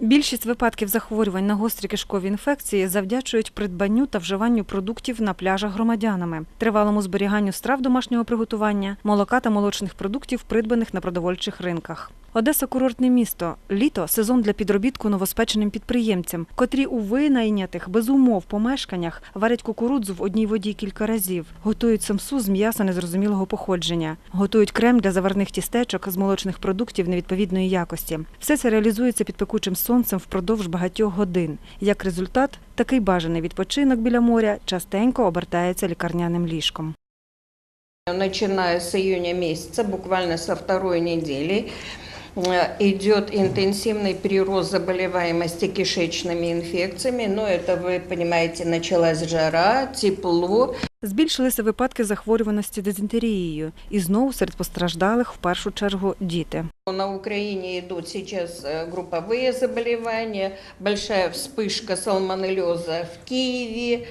Більшість випадків захворювань на гострі кишкові інфекції завдячують придбанню та вживанню продуктів на пляжах громадянами, тривалому зберіганню страв домашнього приготування, молока та молочних продуктів, придбаних на продовольчих ринках. Одеса курортне місто. Літо сезон для підробітку новоспеченим підприємцям, котрі у винайнятих без умов помешканнях варять кукурудзу в одній воді кілька разів, готують самсу з м'яса незрозумілого походження, готують крем для заварних тістечок з молочних продуктів невідповідної якості. Все це реалізується під пекучим сонцем впродовж багатьох годин. Як результат, такий бажаний відпочинок біля моря частенько обертається лікарняним ліжком. Начиная с июня месяца, буквально со второй недели, э, идет интенсивный прирост заболеваемости кишечными инфекциями. Но это, вы понимаете, началась жара, тепло. Збільшилися випадки захворюваності дизентерією, і знову серед постраждалих в першу чергу діти. На Украине идут сейчас э, групповые заболевания, большая вспышка салмонеллеза в Киеве,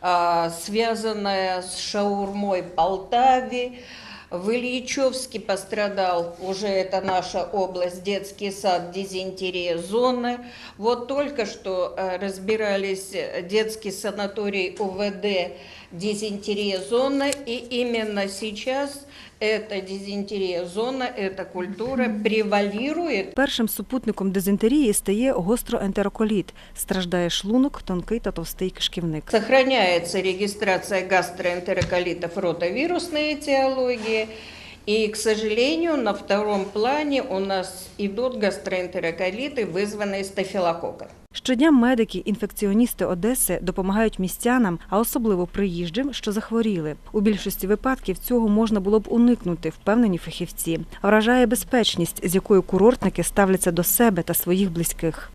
а, связанная с шаурмой в Полтаве. В Ильичевске пострадал, уже это наша область, детский сад, дизентерия, зоны. Вот только что э, разбирались э, детский санаторий УВД, дизентерия, зона. И именно сейчас эта дизентерия, зона, эта культура превалирует Першим супутником дизентерії стає гостроентероколіт. Страждає шлунок, тонкий та товстий кишківник. Сохраняется регистрация гастроэнтероколитов ротовирусной этиологии. И, к сожалению, на втором плане у нас идут гастроэнтероколиты, вызванные стафилококком. Щодня медики, інфекціоністи Одеси допомагають містянам, а особливо приїжджим, що захворіли. У більшості випадків цього можна було б уникнути, впевнені фахівці. Вражає безпечність, з якою курортники ставляться до себе та своїх близьких.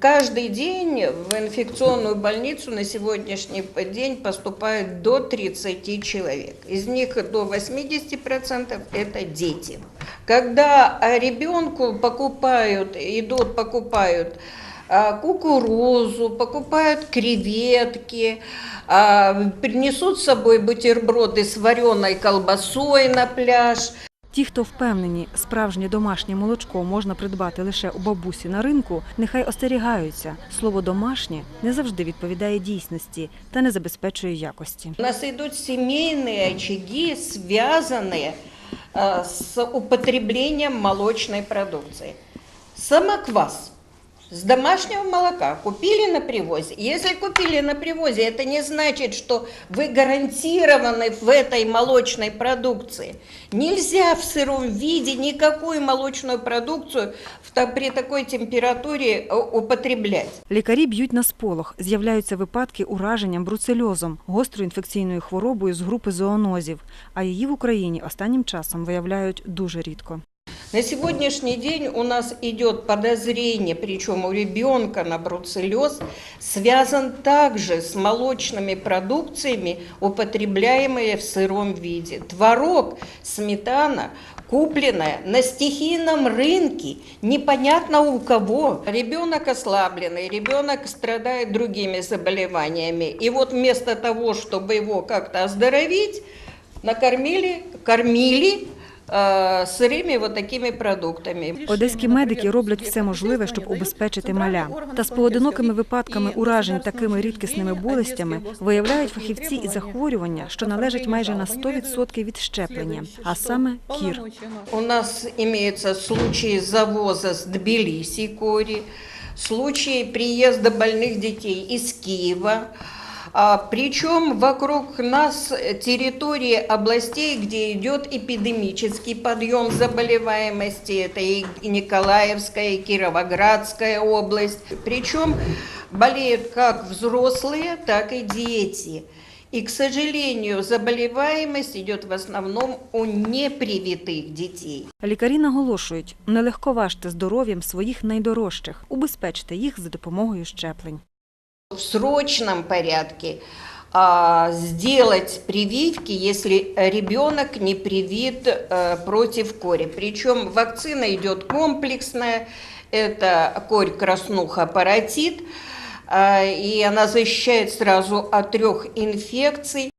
Каждый день в инфекционную больницу на сегодняшний день поступает до 30 человек. Из них до 80% это дети. Когда а, ребенку покупают, идут, покупают а, кукурузу, покупают креветки, а, принесут с собой бутерброды с вареной колбасой на пляж, Ті, хто впевнені, справжнє домашнє молочко можна придбати лише у бабусі на ринку, нехай остерігаються. Слово домашнє не завжди відповідає дійсності та не забезпечує якості. У нас идут семейные очаги, связанные э, с употреблением молочной продукции. Самоквас с домашнего молока купили на привозе. Если купили на привозе, это не значит, что вы гарантированы в этой молочной продукции. Нельзя в сыром виде никакую молочную продукцию в та- при такой температуре э, употреблять. Лікарі б'ють на сполох. З'являються випадки ураженням бруцельозом, гострою інфекційною хворобою з групи зоонозів. А її в Україні останнім часом виявляють дуже рідко. На сегодняшний день у нас идет подозрение, причем у ребенка на бруцеллез, связан также с молочными продукциями, употребляемые в сыром виде. Творог, сметана, купленная на стихийном рынке, непонятно у кого. Ребенок ослабленный, ребенок страдает другими заболеваниями. И вот вместо того, чтобы его как-то оздоровить, накормили, кормили э, сырыми вот такими продуктами. Одеські медики роблять все можливе, щоб убезпечити маля. Та з поодинокими випадками уражень такими рідкісними болестями виявляють фахівці і захворювання, що належать майже на 100% від щеплення, а саме кір. У нас имеются случаи завоза с Тбилиси кори, случаи приезда больных детей из Киева. А, причем вокруг нас территории областей, где идет эпидемический подъем заболеваемости, это и Николаевская, и Кировоградская область. Причем болеют как взрослые, так и дети. И, к сожалению, заболеваемость идет в основном у непривитых детей. Лікарі наголошують, не легковажте здоров'ям своїх найдорожчих, убезпечте їх за допомогою щеплень. В срочном порядке а, сделать прививки, если ребенок не привит э, против кори. Причем вакцина идет комплексная, это корь, краснуха, паротит, а, и она защищает сразу от трех инфекций.